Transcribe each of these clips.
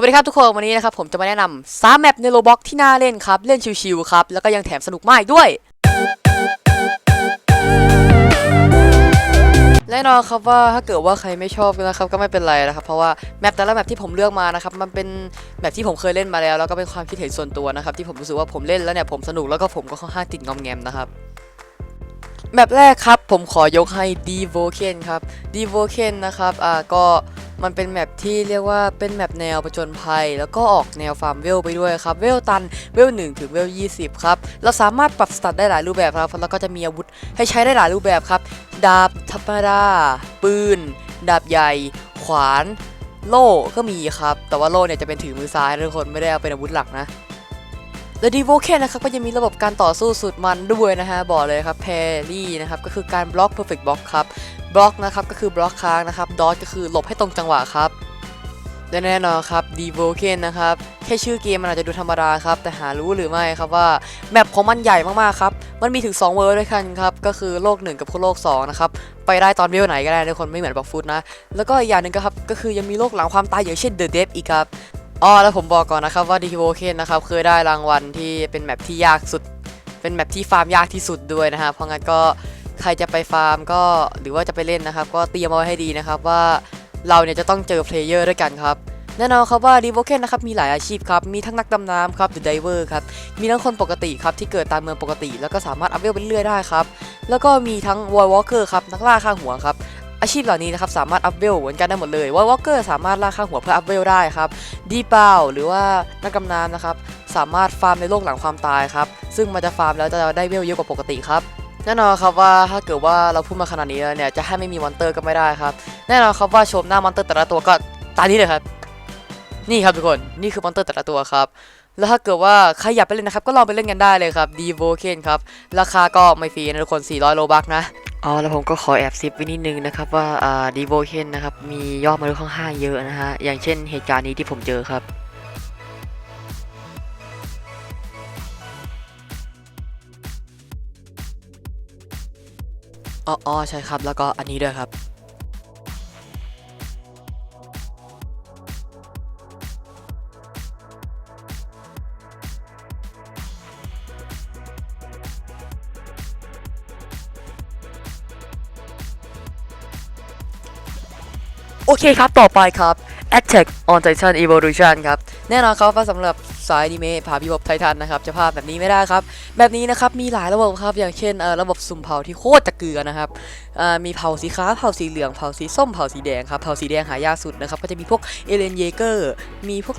สวัสดีครับทุกคนวันนี้นะครับผมจะมาแนะนำ3แมปในโลบ็อกที่น่าเล่นครับ เล่นชิวๆครับ แล้วก็ยังแถมสนุกมากด้วย แน่นอนครับว่าถ้าเกิดว่าใครไม่ชอบนะครับก็ไม่เป็นไรนะครับ เพราะว่าแมปแต่ละแมปที่ผมเลือกมานะครับมันเป็นแมปที่ผมเคยเล่นมาแล้ว แล้วก็เป็นความคิดเห็นส่วนตัวนะครับที่ผมรู้สึกว่าผมเล่นแล้วเนี่ยผมสนุกแล้วก็ผมก็ค่อนข้างติดงอมแงมนะครับแมปแรกครับผมขอยกให้ d v o k e n ครับ d v o k e n นะครับอ่าก็ มันเป็นแมปที่เรียกว่าเป็นแมปแนวประจนภัย แล้วก็ออกแนวฟาร์มเวลไปด้วยครับ เวลตัน เวลหนึ่งถึงเวลยี่สิบครับ เราสามารถปรับสตัตได้หลายรูปแบบครับ แล้วก็จะมีอาวุธให้ใช้ได้หลายรูปแบบครับ ดาบธรรมดา ปืน ดาบใหญ่ ขวาน โล่ก็มีครับ แต่ว่าโล่เนี่ยจะเป็นถือมือซ้ายทุกคนไม่ได้เอาเป็นอาวุธหลักนะ และดีโวเคนนะครับก็จะมีระบบการต่อสู้สุดมันด้วยนะฮะบอกเลยครับแพรี่นะครับก็คือการบล็อก perfect block ครับบล็อกนะครับก็คือบล็อกค้างนะครับดอทก็คือหลบให้ตรงจังหวะครับและแน่นอนครับดีโวเคนนะครับแค่ชื่อเกมมันอาจจะดูธรรมดาครับแต่หารู้หรือไม่ครับว่าแมปของมันใหญ่มากๆครับมันมีถึง 2 เวอร์ด้วยกันครับก็คือโลก 1 กับโลก2นะครับไปได้ตอนเวลไหนก็ได้ทุกคนไม่เหมือนบล็อกฟุตนะแล้วก็อีกอย่างหนึ่งก็ครับก็คือยังมีโลกหลังความตายอย่างเช่น The Death อีกครับ อ๋อแล้วผมบอกก่อนนะครับว่าดีโวเคนนะครับเคยได้รางวัลที่เป็นแมปที่ยากสุด เป็นแมปที่ฟาร์มยากที่สุดด้วยนะฮะเพราะงั้นก็ใครจะไปฟาร์มก็หรือว่าจะไปเล่นนะครับ ก็เตรียมเอาไว้ให้ดีนะครับว่าเราเนี่ยจะต้องเจอเพลเยอร์ด้วยกันครับแน่นอนครับว่าดีโวเคนนะครับมีหลายอาชีพครับ มีทั้งนักดำน้ำครับหรือไดเวอร์ครับ มีทั้งคนปกติครับที่เกิดตามเมืองปกติ แล้วก็สามารถอัพเวลไปเรื่อยได้ครับ แล้วก็มีทั้งวอลวอลเกอร์ครับนักล่าข้างหัวครับ อาชีพเหล่านี้นะครับสามารถอัพเวลเหมือนกันได้หมดเลยวอลวอลเกอร์สามารถล่าข้างหัวเพื่ออัพเวลได้ครับดีเปล่าหรือว่านักดำน้ำนะครับสามารถฟาร์มในโลกหลังความตายครับซึ่งมันจะฟาร์มแล้วจะได้เวลเยอะกว่าปกติครับแน่นอนครับว่าถ้าเกิดว่าเราพูดมาขนาดนี้แล้วเนี่ยจะให้ไม่มีมอนเตอร์ก็ไม่ได้ครับแน่นอนครับว่าโฉมหน้ามอนเตอร์แต่ละตัวก็ตานี้เลยครับ นี่ครับทุกคนนี่คือมอนเตอร์แต่ละตัวครับแล้วถ้าเกิดว่าใครอยากไปเล่นนะครับก็ลองไปเล่นกันได้เลยครับดีโวเคนครับราคาก็ไม่ฟรีนะทุกคน 400 โลบักนะ อ๋อแล้วผมก็ขอแอบซิปไว้นิดนึงนะครับว่าอ่าดีโวเคนนะครับมียอดมนุษย์ค่อนข้างเยอะนะฮะอย่างเช่นเหตุการณ์นี้ที่ผมเจอครับอ๋อออใช่ครับแล้วก็อันนี้ด้วยครับ โอเคครับ ต่อไปครับ Attack on Titan Evolution ครับ แน่นอนครับว่าสำหรับสายอนิเมะพาพิภพไททันนะครับ จะภาพแบบนี้ไม่ได้ครับ แบบนี้นะครับ มีหลายระบบครับ อย่างเช่นระบบสุ่มเผาที่โคตรจะเกลือนะครับมีเผาสีขาวเผาสีเหลืองเผาสีส้มเผาสีแดงครับเผาสีแดงหายากสุดนะครับ ก็จะมีพวกเอเลนเยเกอร์มีพวก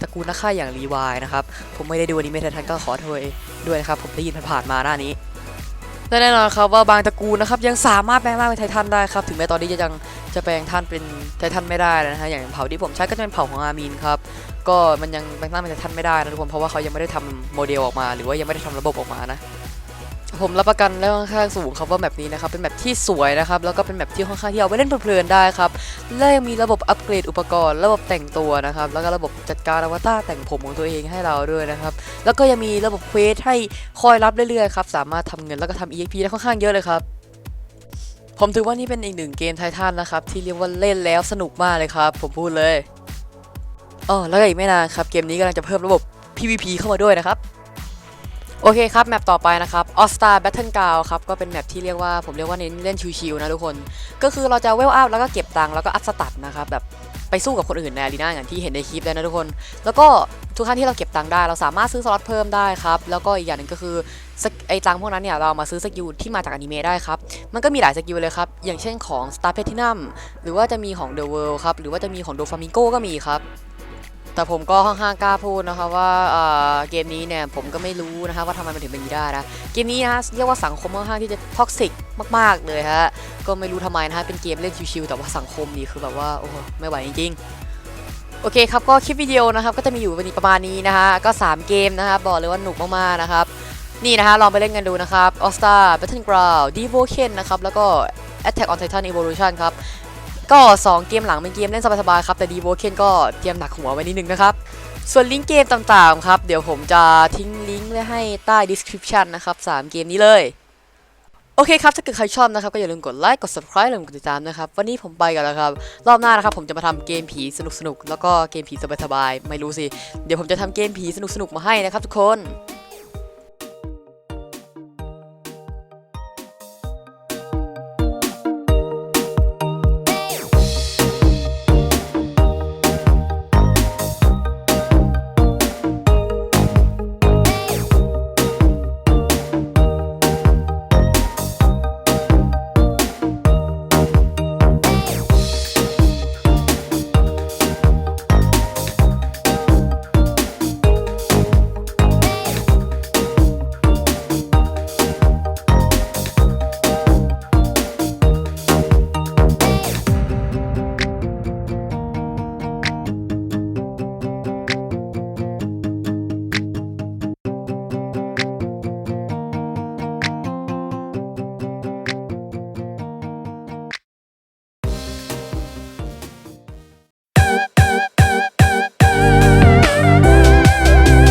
ตระกูลนักฆ่าอย่างรีวายนะครับผมไม่ได้ดูอนิเมะไททันก็ขอโทษด้วยนะครับผมได้ยินผ่านมาหน้านี้ และแน่นอนครับว่าบางตระกูลนะครับยังสามารถแปลงร่างเป็นไททันได้ครับถึงแม้ตอนนี้จะยังจะแปลงท่านเป็นไททันไม่ได้นะฮะอย่างเผ่าที่ผมใช้ก็จะเป็นเผ่าของอามีนครับก็มันยังแปลงร่างเป็นไททันไม่ได้นะทุกคนเพราะว่าเขายังไม่ได้ทำโมเดลออกมา หรือว่ายังไม่ได้ทำระบบออกมานะผมรับประกันและค่อนข้างสูงครับว่าแมปนี้นะครับเป็นแมปที่สวยนะครับแล้วก็เป็นแมปที่ค่อนข้างที่เอาไปเล่นเพลินๆได้ครับและยังมีระบบอัปเกรดอุปกรณ์ ระบบแต่งตัวนะครับแล้วก็ระบบจัดการอวตารแต่งผมของตัวเองให้เราด้วยนะครับ แล้วก็ยังมีระบบเควสให้คอยรับเรื่อยๆครับ สามารถทำเงินแล้วก็ทำ EXP ได้ค่อนข้างเยอะเลยครับ ผมถือว่านี่เป็นอีกหนึ่งเกมไททันนะครับ ที่เรียกว่าเล่นแล้วสนุกมากเลยครับ ผมพูดเลยอ๋อแล้วก็อีกไม่นานครับ เกมนี้กำลังจะเพิ่มระบบ PVP เข้ามาด้วยนะครับโอเคครับ แมปต่อไปนะครับ All Star Battle Ground ครับ ก็เป็นแมปที่เรียกว่าผมเรียกว่าเน้นเล่นชิวๆนะทุกคน ก็คือเราจะเวลอัพแล้วก็เก็บตังค์แล้วก็อัพสตัตนะครับ แบบ ไปสู้กับคนอื่นในอารีนาอย่างที่เห็นในคลิปเลยนะทุกคน แล้วก็ทุกครั้งที่เราเก็บตังค์ได้ เราสามารถซื้อสล็อตเพิ่มได้ครับแล้วก็อีกอย่างหนึ่งก็คือไอ้ตังค์พวกนั้นเนี่ยเราเอามาซื้อสกิลที่มาจากอนิเมะได้ครับมันก็มีหลายสกิลเลยครับอย่างเช่นของ Star Platinum หรือว่าจะมีของ The World ครับหรือว่าจะมีของ Doflamingo ก็มีครับ แต่ผมก็ค่อนข้างกล้าพูดนะครับว่าเกมนี้เนี่ยผมก็ไม่รู้นะครับว่าทำไมมันถึงเป็นอย่างนี้ได้นะเกมนี้นะฮะเรียกว่าสังคมค่อนข้างที่จะท็อกซิกมาก ๆ เลยฮะก็ไม่รู้ทำไมนะฮะเป็นเกมเล่นชิวๆแต่ว่าสังคมนี่คือแบบว่าโอ้ไม่ไหวจริงๆโอเคครับก็คลิปวิดีโอนะครับก็จะมีอยู่วันนี้ประมาณนี้นะฮะก็ 3 เกมนะครับบอกเลยว่าหนุกมากๆนะครับนี่นะฮะลองไปเล่นกันดูนะครับ All Star Battleground Devotion นะครับแล้วก็ Attack on Titan Evolution ครับ ก็ 2 เกมหลังเป็นเกมเล่นสบายๆครับ แต่ Devotion ก็เตรียมหนักหัวไว้นิดนึงนะครับ ส่วนลิงก์เกมต่างๆครับ เดี๋ยวผมจะทิ้งลิงก์ไว้ให้ใต้ description นะครับ 3 เกมนี้เลย โอเคครับ ถ้าเกิดใครชอบนะครับ ก็อย่าลืมกดไลค์ กด subscribe และกดติดตามนะครับ วันนี้ผมไปกันแล้วครับ รอบหน้านะครับ ผมจะมาทำเกมผีสนุกๆ แล้วก็เกมผีสบายๆ ไม่รู้สิ เดี๋ยวผมจะทำเกมผีสนุกๆ มาให้นะครับทุกคน